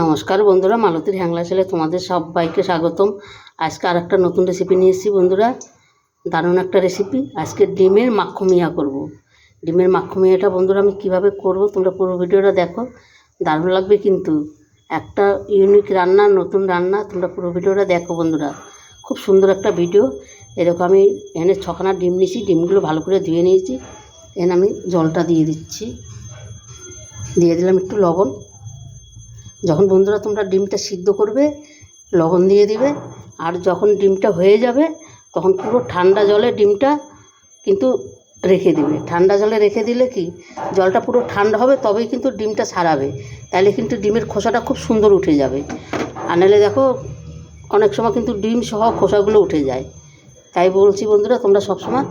নমস্কার বন্ধুরা, মালতীর হ্যাংলা ছেলে তোমাদের সবাইকে স্বাগতম। আজকে আর একটা নতুন রেসিপি নিয়ে এসেছি বন্ধুরা, দারুণ একটা রেসিপি আজকে ডিমের মাখমিয়া করব। ডিমের মাখমিয়াটা বন্ধুরা আমি কীভাবে করব তোমরা পুরো ভিডিওটা দেখো। দারুণ লাগবে কিন্তু। একটা ইউনিক রান্না, নতুন রান্না, তোমরা পুরো ভিডিওটা দেখো বন্ধুরা। খুব সুন্দর একটা ভিডিও এরকম আমি এখানে ছখানা ডিম নিয়েছি, ডিমগুলো ভালো করে ধুয়ে নিয়েছি। এখানে আমি জলটা দিয়ে দিচ্ছি। দিয়ে দিলাম একটু লবণ। যখন বন্ধুরা তোমরা ডিমটা সিদ্ধ করবে, লবণ দিয়ে দিবে, আর যখন ডিমটা হয়ে যাবে, তখন পুরো ঠান্ডা জলে ডিমটা কিন্তু রেখে দিবে। ঠান্ডা জলে রেখে দিলে কি, জলটা পুরো ঠান্ডা হবে, তবেই কিন্তু ডিমটা সারাবে। তাহলে কিন্তু ডিমের খোসাটা খুব সুন্দর উঠে যাবে। আর নাহলে দেখো, অনেক সময় কিন্তু ডিম সহ খোসাগুলো উঠে যায়। তাই বলছি বন্ধুরা, তোমরা সবসময়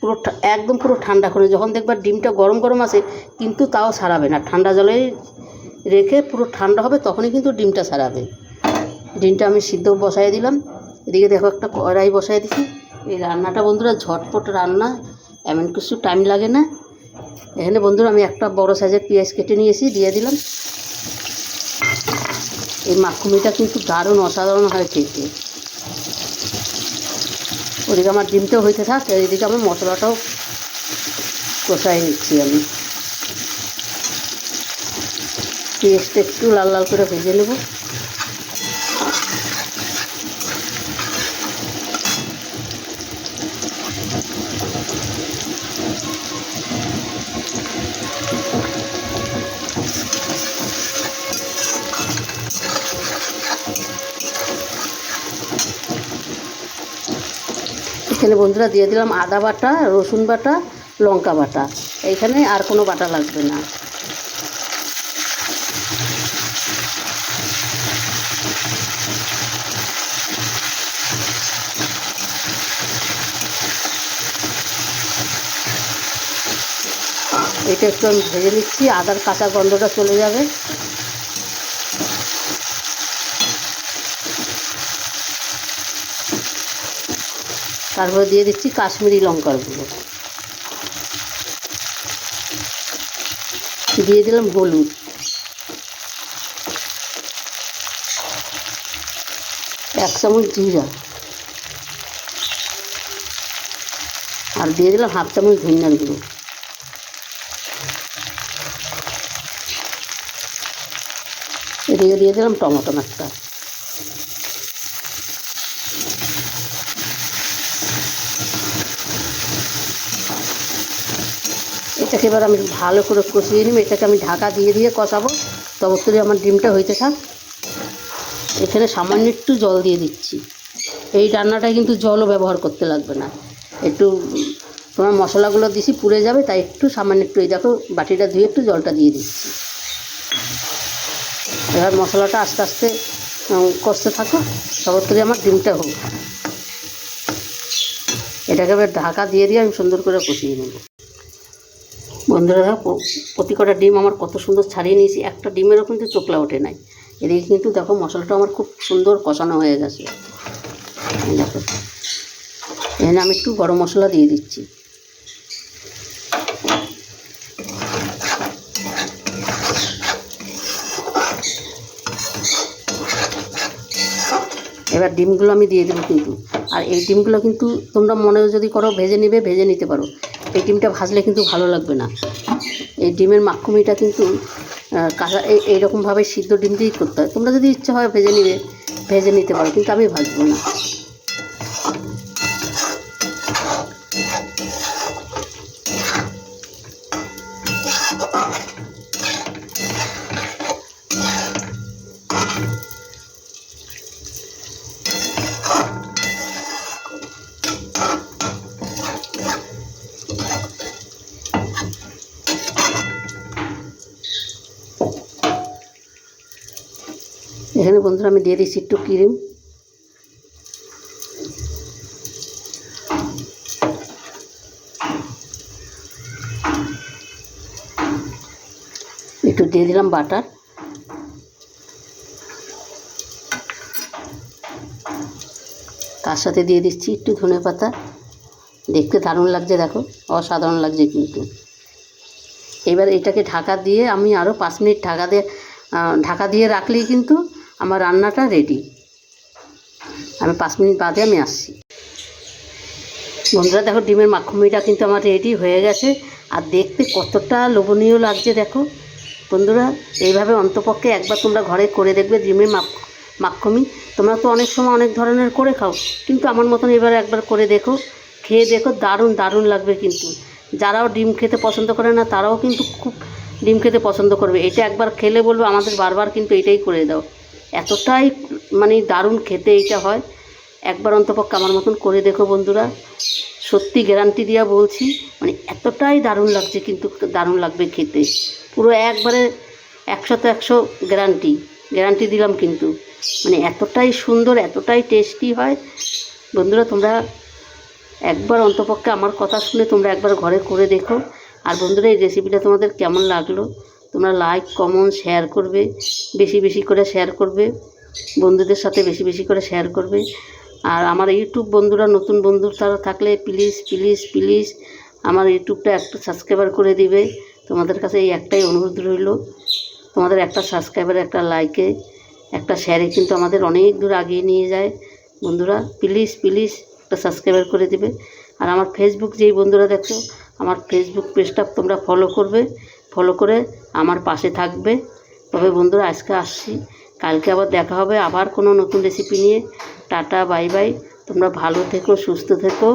পুরো একদম পুরো ঠান্ডা করে যখন দেখবা ডিমটা গরম গরম আসে কিন্তু তাও সারাবে না। ঠান্ডা জলেই রেখে পুরো ঠান্ডা হবে, তখনই কিন্তু ডিমটা সারাবে ডিমটা আমি সিদ্ধ বসাই দিলাম। এদিকে দেখো একটা কড়াই বসাই দিছি। এই রান্নাটা বন্ধুরা ঝটপট রান্না, এমন কিছু টাইম লাগে না। এখানে বন্ধুরা আমি একটা বড় সাইজের পেঁয়াজ কেটে নিয়েছি, দিয়ে দিলাম। এই মাখুমিটা কিন্তু দারুণ অসাধারণ হয় খেতে। ওদিকে আমার ডিমটাও হইতে থাক এদিকে আমার মশলাটাও কষাই নিচ্ছি আমি। পেঁয়াজটা একটু লাল লাল করে ভেজে নেব। এখানে বন্ধুরা দিয়ে দিলাম আদা বাটা, রসুন বাটা, লঙ্কা বাটা। এইখানে আর কোনো বাটা লাগবে না। এটা একটু আমি ভেজে নিচ্ছি, আদার কাঁচা গন্ধটা চলে যাবে। তারপরে দিয়ে দিচ্ছি কাশ্মীরি লঙ্কার গুঁড়ো। দিয়ে দিলাম হলুদ। এক চামচ জিরা। আর দিয়ে দিলাম হাফ চামচ ধনিয়ার গুঁড়ো। এদিকে দিয়ে দিলাম টমেটো একটা এটাকে এবার আমি ভালো করে কষিয়ে নিব। এটাকে আমি ঢাকা দিয়ে দিয়ে কষাবো। তবত্তরে আমার ডিমটা হইতে থাক। এখানে সামান্য একটু জল দিয়ে দিচ্ছি। এই রান্নাটায় কিন্তু জলও ব্যবহার করতে লাগবে না। একটু তোমার মশলাগুলো দিছি, পুড়ে যাবে, তাই একটু সামান্য একটু, এই দেখো, বাটিটা ধুয়ে একটু জলটা দিয়ে দিচ্ছি। এবার মশলাটা আস্তে আস্তে কষতে থাকো। তবত্তরে আমার ডিমটা হোক এটাকে এবার ঢাকা দিয়ে দিয়ে আমি সুন্দর করে কষিয়ে নেব। বন্ধুরা প্রতি কটা ডিম আমার কত সুন্দর ছাড়িয়ে নিয়েছি। একটা ডিমেরও কিন্তু চোখলা ওঠে নাই। এদিকে কিন্তু দেখো, মশলাটা আমার খুব সুন্দর কষানো হয়ে গেছে। দেখো। এখানে আমি একটু গরম মশলা দিয়ে দিচ্ছি। এবার ডিমগুলো আমি দিয়ে দেবো কিন্তু। আর এই ডিমগুলো কিন্তু তোমরা মনে যদি করো ভেজে নিবে, ভেজে নিতে পারো। এই ডিমটা ভাজলে কিন্তু ভালো লাগবে না। এই ডিমের মাখুমিটা কিন্তু কাঁচা, এই, এইরকমভাবে সিদ্ধ ডিম দিয়েই করতে হয়। তোমরা যদি ইচ্ছা হয় ভেজে নিবে, ভেজে নিতে পারো, কিন্তু আমি ভাজবো না। এখানে বন্ধুরা আমি দিয়ে দিচ্ছি একটু ক্রিম। একটু দিয়ে দিলাম বাটার। তার সাথে দিয়ে দিচ্ছি একটু ধনে পাতা। দেখতে দারুণ লাগছে, দেখো। অসাধারণ লাগছে কিন্তু। এবার এটাকে ঢাকা দিয়ে আমি আরও পাঁচ মিনিট ঢাকা দিয়ে ঢাকা দিয়ে রাখলেই কিন্তু আমার রান্নাটা রেডি আমি পাঁচ মিনিট বাদে আমি আসছি। বন্ধুরা, দেখো, ডিমের মাখমিটা কিন্তু আমার রেডি হয়ে গেছে। আর দেখতে কতটা লোভনীয় লাগছে, দেখো। বন্ধুরা, এইভাবে অন্তপক্ষে একবার তোমরা ঘরে করে দেখবে ডিমের মাখ মাখমি তোমরা তো অনেক সময় অনেক ধরনের করে খাও, কিন্তু আমার মতন এবার একবার করে দেখো, খেয়ে দেখো, দারুণ দারুণ লাগবে কিন্তু। যারাও ডিম খেতে পছন্দ করে না, তারাও কিন্তু খুব ডিম খেতে পছন্দ করবে। এটা একবার খেলে বলব, আমাদের বারবার কিন্তু এটাই করে দাও। এতটাই মানে দারুণ খেতে এইটা হয়। একবার অন্তপক্ষে আমার মতন করে দেখো বন্ধুরা। সত্যি গ্যারান্টি দিয়া বলছি মানে এতটাই দারুণ লাগছে কিন্তু, দারুণ লাগবে খেতে। পুরো একবারে একশো তো একশো গ্যারান্টি গ্যারান্টি দিলাম কিন্তু। মানে এতটাই সুন্দর, এতটাই টেস্টি হয়। বন্ধুরা, তোমরা একবার অন্তপক্ষে আমার কথা শুনে তোমরা একবার ঘরে করে দেখো। আর বন্ধুরা, এই রেসিপিটা তোমাদের কেমন লাগল? তোমরা লাইক কমেন্ট শেয়ার করবে। বেশি বেশি করে শেয়ার করবে। বন্ধুদের সাথে বেশি বেশি করে শেয়ার করবে। আর আমার ইউটিউব বন্ধুরা, নতুন বন্ধু তারা থাকলে প্লিজ প্লিজ প্লিজ আমার ইউটিউবটা একটু সাবস্ক্রাইবার করে দিবে। তোমাদের কাছে এই একটাই অনুরোধ রইল। তোমাদের একটা সাবস্ক্রাইবার একটা লাইকে একটা শেয়ারে কিন্তু আমাদের অনেক দূর আগিয়ে নিয়ে যায়। বন্ধুরা প্লিজ প্লিজ একটা সাবস্ক্রাইবার করে দিবে। আর আমার ফেসবুক যেই বন্ধুরা দেখছ, আমার ফেসবুক পেজটা তোমরা ফলো করবে। ফলো করে আমার পাশে থাকবে। তবে বন্ধুরা, আজকে আসছি। কালকে আবার দেখা হবে আবার কোনো নতুন রেসিপি নিয়ে। টাটা বাই বাই তোমরা ভালো থেকো, সুস্থ থেকো।